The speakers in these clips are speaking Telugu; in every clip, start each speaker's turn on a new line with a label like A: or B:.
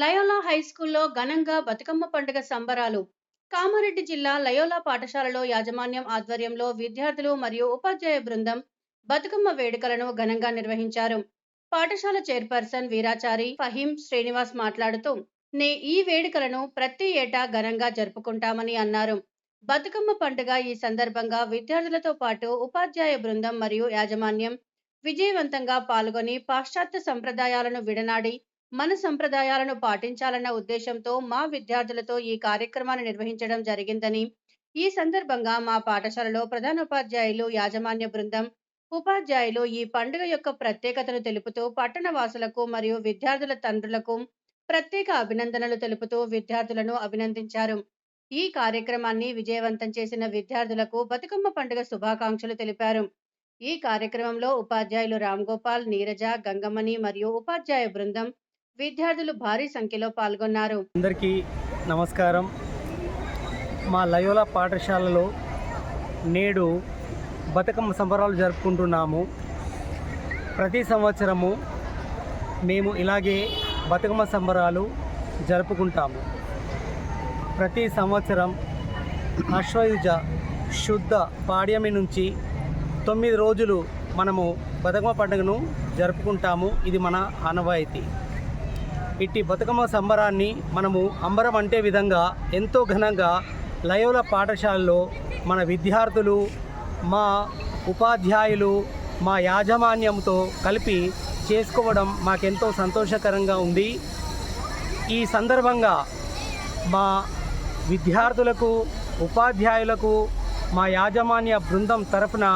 A: లయోలా హైస్కూల్లో ఘనంగా బతుకమ్మ పండుగ సంబరాలు. కామారెడ్డి జిల్లా లయోలా పాఠశాలలో యాజమాన్యం ఆధ్వర్యంలో విద్యార్థులు మరియు ఉపాధ్యాయ బృందం బతుకమ్మ వేడుకలను ఘనంగా నిర్వహించారు. పాఠశాల చైర్పర్సన్ వీరాచారి ఫహీం శ్రీనివాస్ మాట్లాడుతూ నే ఈ వేడుకలను ప్రతి ఏటా ఘనంగా జరుపుకుంటామని అన్నారు. బతుకమ్మ పండుగ ఈ సందర్భంగా విద్యార్థులతో పాటు ఉపాధ్యాయ బృందం మరియు యాజమాన్యం విజయవంతంగా పాల్గొని పాశ్చాత్య సంప్రదాయాలను విడనాడి మన సంప్రదాయాలను పాటించాలన్న ఉద్దేశంతో మా విద్యార్థులతో ఈ కార్యక్రమాన్ని నిర్వహించడం జరిగిందని. ఈ సందర్భంగా మా పాఠశాలలో ప్రధానోపాధ్యాయులు యాజమాన్య బృందం ఉపాధ్యాయులు ఈ పండుగ యొక్క ప్రత్యేకతను తెలుపుతూ పట్టణ వాసులకు మరియు విద్యార్థుల తండ్రులకు ప్రత్యేక అభినందనలు తెలుపుతూ విద్యార్థులను అభినందించారు. ఈ కార్యక్రమాన్ని విజయవంతం చేసిన విద్యార్థులకు బతుకమ్మ పండుగ శుభాకాంక్షలు తెలిపారు. ఈ కార్యక్రమంలో ఉపాధ్యాయులు రామ్ గోపాల్ నీరజ గంగమణి మరియు ఉపాధ్యాయ బృందం విద్యార్థులు భారీ సంఖ్యలో పాల్గొన్నారు.
B: అందరికీ నమస్కారం. మా లయోలా పాఠశాలలో నేడు బతుకమ్మ సంబరాలు జరుపుకుంటున్నాము. ప్రతి సంవత్సరము మేము ఇలాగే బతుకమ్మ సంబరాలు జరుపుకుంటాము. ప్రతి సంవత్సరం అశ్వయుజ శుద్ధ పాడ్యమి నుంచి తొమ్మిది రోజులు మనము బతుకమ్మ పండుగను జరుపుకుంటాము. ఇది మన ఆనవాయితీ. ఇట్టి బతుకమ్మ సంబరాన్ని మనము అంబరం అంటే విధంగా ఎంతో ఘనంగా లయోల పాఠశాలలో మన విద్యార్థులు మా ఉపాధ్యాయులు మా యాజమాన్యంతో కలిపి చేసుకోవడం మాకెంతో సంతోషకరంగా ఉంది. ఈ సందర్భంగా మా విద్యార్థులకు ఉపాధ్యాయులకు మా యాజమాన్య బృందం తరఫున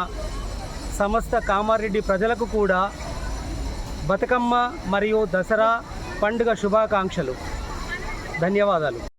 B: సమస్త కామారెడ్డి ప్రజలకు కూడా బతుకమ్మ మరియు దసరా పండుగ శుభాకాంక్షలు. ధన్యవాదాలు.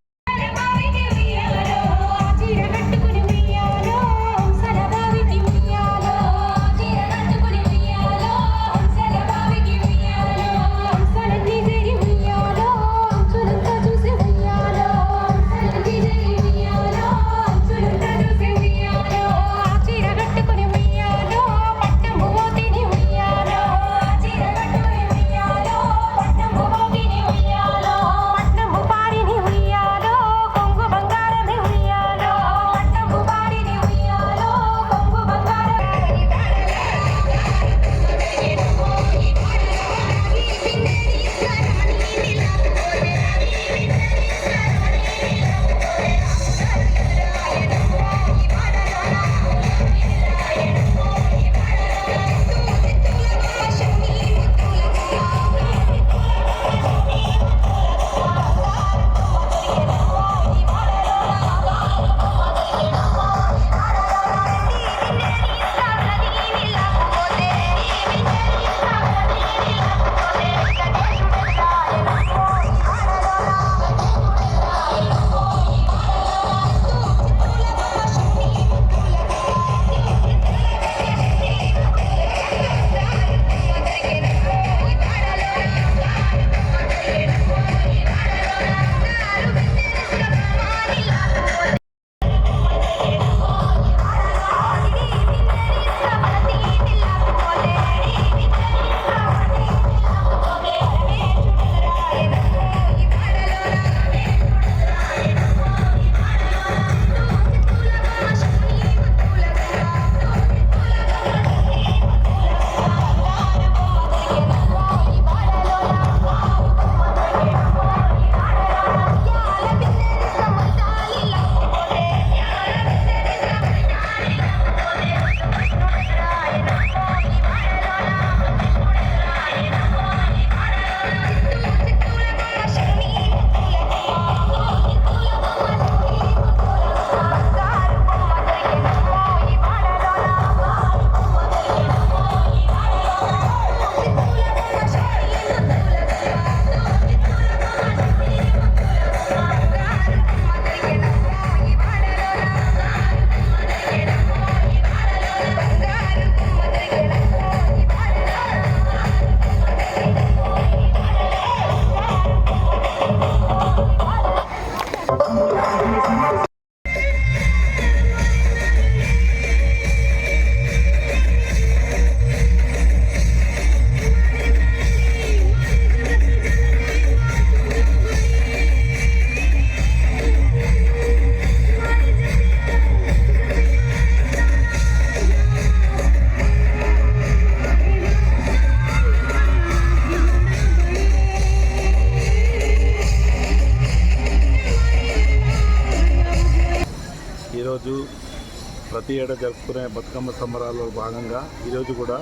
C: ప్రతి ఏడా జరుపుకునే బతుకమ్మ సంబరాల్లో భాగంగా ఈరోజు కూడా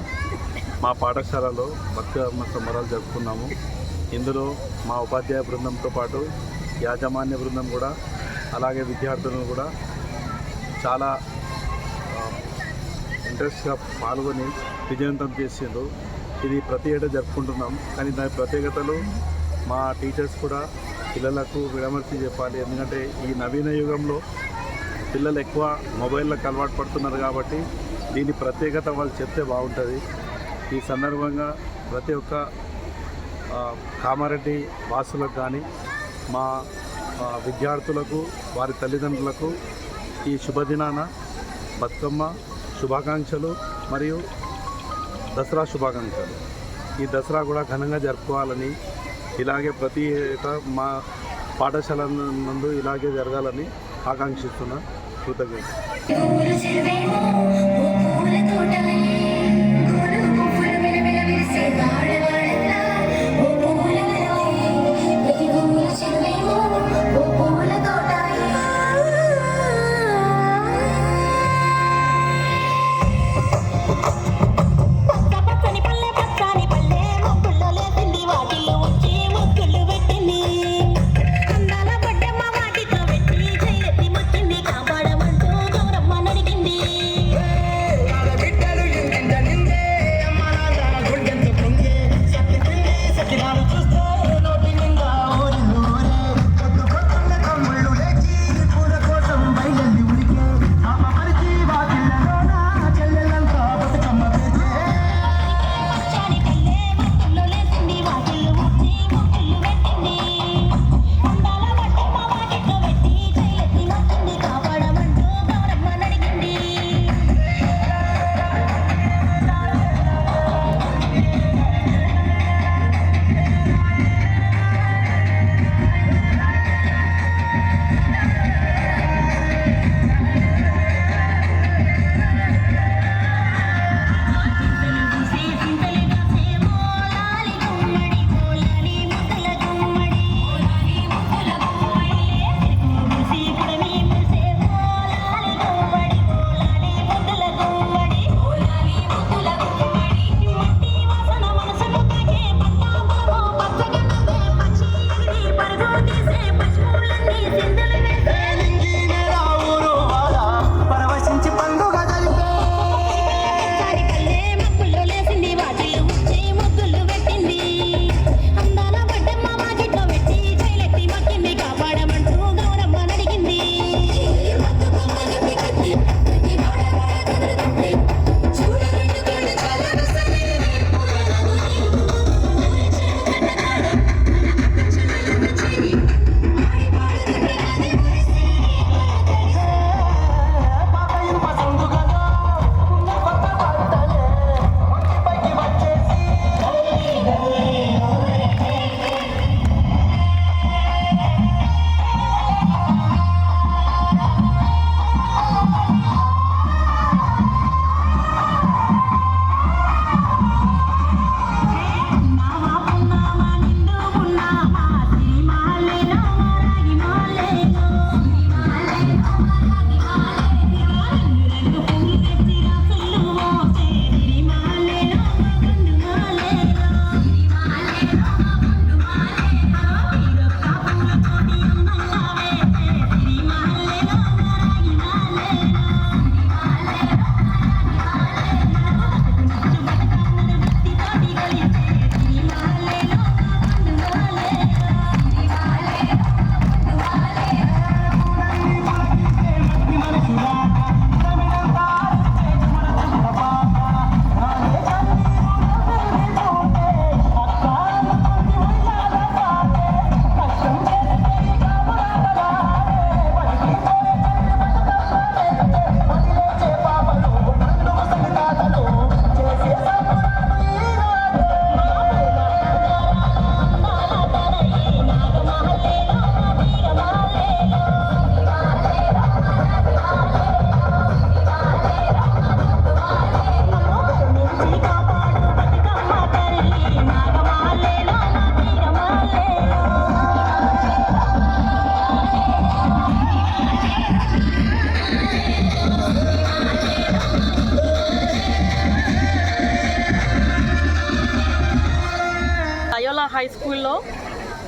C: మా పాఠశాలలో బతుకమ్మ సంబరాలు జరుపుకున్నాము. ఇందులో మా ఉపాధ్యాయ బృందంతో పాటు యాజమాన్య బృందం కూడా అలాగే విద్యార్థులను కూడా చాలా ఇంట్రెస్ట్గా పాల్గొని విజయవంతం చేసిండ్రు. ఇది ప్రతి ఏటా జరుపుకుంటున్నాం. కానీ దాని ప్రత్యేకతలు మా టీచర్స్ కూడా పిల్లలకు విడమర్చి చెప్పాలి. ఎందుకంటే ఈ నవీన యుగంలో పిల్లలు ఎక్కువ మొబైల్లకు అలవాటు పడుతున్నారు కాబట్టి దీని ప్రత్యేకత వాళ్ళు చెప్తే బాగుంటుంది. ఈ సందర్భంగా ప్రతి ఒక్క కామారెడ్డి వాసులకు కానీ మా విద్యార్థులకు వారి తల్లిదండ్రులకు ఈ శుభదినాన బతుకమ్మ శుభాకాంక్షలు మరియు దసరా శుభాకాంక్షలు. ఈ దసరా కూడా ఘనంగా జరుపుకోవాలని ఇలాగే ప్రతి మా పాఠశాల నందు ఇలాగే జరగాలని ఆకాంక్షిస్తున్నాను కృతజ్ఞత.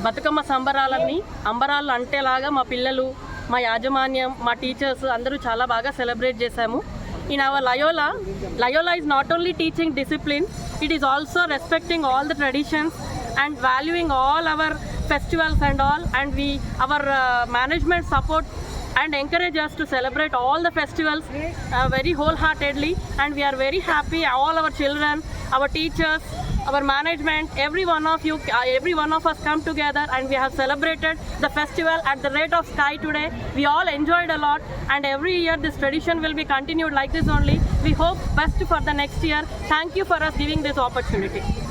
D: బతుకమ్మ సంబరాలన్నీ అంబరాలు అంటేలాగా మా పిల్లలు మా యాజమాన్యం మా టీచర్స్ అందరూ చాలా బాగా సెలబ్రేట్ చేశాము. In our Loyola Loyola is not only teaching discipline it is also respecting all the traditions and valuing all our festivals and all and we our management support and encourage us to celebrate all the festivals very whole heartedly and we are very happy all our children our teachers our management every one of you uh, every one of us come together and we have celebrated the festival at the rate of sky today. We all enjoyed a lot and every year this tradition will be continued like this only. We hope best for the next year. Thank you for us giving this opportunity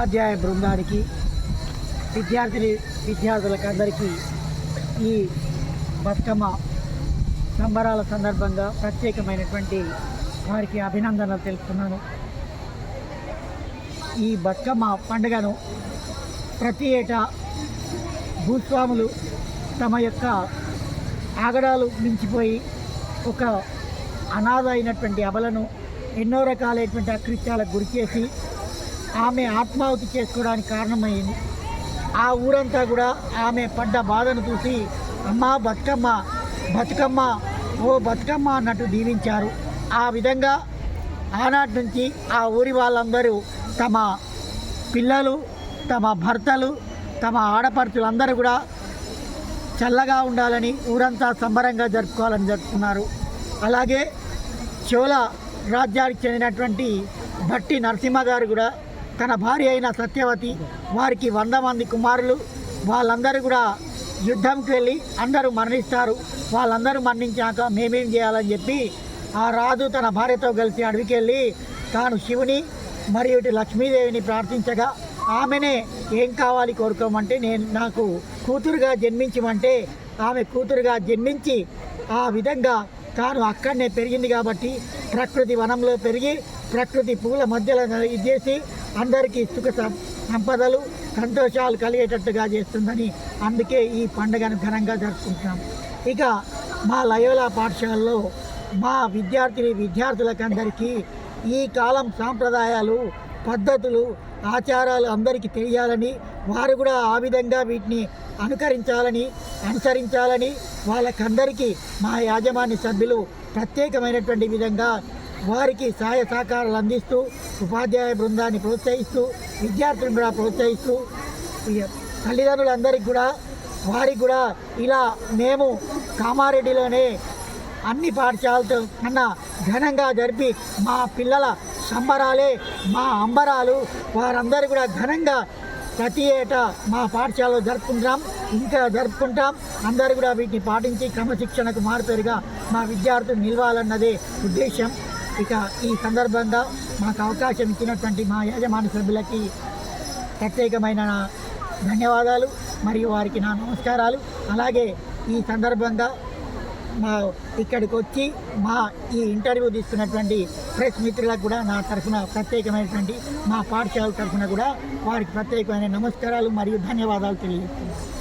E: ఉపాధ్యాయ బృందానికి విద్యార్థిని విద్యార్థులకు అందరికీ ఈ బతుకమ్మ సంబరాల సందర్భంగా ప్రత్యేకమైనటువంటి వారికి అభినందనలు తెలుపుతున్నాను. ఈ బతుకమ్మ పండుగను ప్రతి ఏటా భూస్వాములు తమ యొక్క ఆగడాలు మించిపోయి ఒక అనాథ అయినటువంటి అబలను ఎన్నో రకాలైనటువంటి అకృత్యాలకు గురి చేసి ఆమె ఆత్మాహుతి చేసుకోవడానికి కారణమైంది. ఆ ఊరంతా కూడా ఆమె పడ్డ బాధను చూసి అమ్మ బతుకమ్మ బతుకమ్మ ఓ బతుకమ్మ అన్నట్టు దీవించారు. ఆ విధంగా ఆనాటి నుంచి ఆ ఊరి వాళ్ళందరూ తమ పిల్లలు తమ భర్తలు తమ ఆడపడుచులందరూ కూడా చల్లగా ఉండాలని ఊరంతా సంబరంగా జరుపుకోవాలని జరుపుకున్నారు. అలాగే చోళ రాజ్యానికి చెందినటువంటి భట్టి నరసింహ గారు కూడా తన భార్య అయిన సత్యవతి వారికి వంద మంది కుమారులు. వాళ్ళందరూ కూడా యుద్ధంకి వెళ్ళి అందరూ మరణిస్తారు. వాళ్ళందరూ మరణించాక మేమేం చేయాలని చెప్పి ఆ రాజు తన భార్యతో కలిసి అడవికి వెళ్ళి తాను శివుని మరియు ఇటు లక్ష్మీదేవిని ప్రార్థించగా ఆమెనే ఏం కావాలి కోరుకోమంటే నేను నాకు కూతురుగా జన్మించమంటే ఆమె కూతురుగా జన్మించి ఆ విధంగా తాను అక్కడనే పెరిగింది కాబట్టి ప్రకృతి వనంలో పెరిగి ప్రకృతి పూల మధ్యలో ఇది చేసి అందరికీ సుఖ సంపదలు సంతోషాలు కలిగేటట్టుగా చేస్తుందని అందుకే ఈ పండుగను ఘనంగా జరుపుకుంటున్నాం. ఇక మా లయోలా పాఠశాలలో మా విద్యార్థిని విద్యార్థులకందరికీ ఈ కాలం సాంప్రదాయాలు పద్ధతులు ఆచారాలు అందరికీ తెలియాలని వారు కూడా ఆ విధంగా వీటిని అనుకరించాలని అనుసరించాలని వాళ్ళకందరికీ మా యాజమాన్య సభ్యులు ప్రత్యేకమైనటువంటి విధంగా వారికి సహాయ సహకారాలు అందిస్తూ ఉపాధ్యాయ బృందాన్ని ప్రోత్సహిస్తూ విద్యార్థులను కూడా ప్రోత్సహిస్తూ తల్లిదండ్రులందరికీ కూడా వారికి కూడా ఇలా మేము కామారెడ్డిలోనే అన్ని పాఠశాలతో కన్నా ఘనంగా జరిపి మా పిల్లల సంబరాలే మా అంబరాలు వారందరూ కూడా ఘనంగా ప్రతి ఏటా మా పాఠశాలలో జరుపుకుంటాం ఇంకా జరుపుకుంటాం. అందరూ కూడా వీటిని పాటించి క్రమశిక్షణకు మారుపేరుగా మా విద్యార్థులు నిలవాలన్నదే ఉద్దేశం ఇక ఈ సందర్భంగా మాకు అవకాశం ఇచ్చినటువంటి మా యాజమాన్య సభ్యులకి ప్రత్యేకమైన ధన్యవాదాలు మరియు వారికి నా నమస్కారాలు. అలాగే ఈ సందర్భంగా మా ఇక్కడికి వచ్చి మా ఈ ఇంటర్వ్యూ తీసుకున్నటువంటి ప్రెస్ మిత్రులకు కూడా నా తరఫున ప్రత్యేకమైనటువంటి మా పాఠశాల తరఫున కూడా వారికి ప్రత్యేకమైన నమస్కారాలు మరియు ధన్యవాదాలు తెలియజేస్తున్నాను.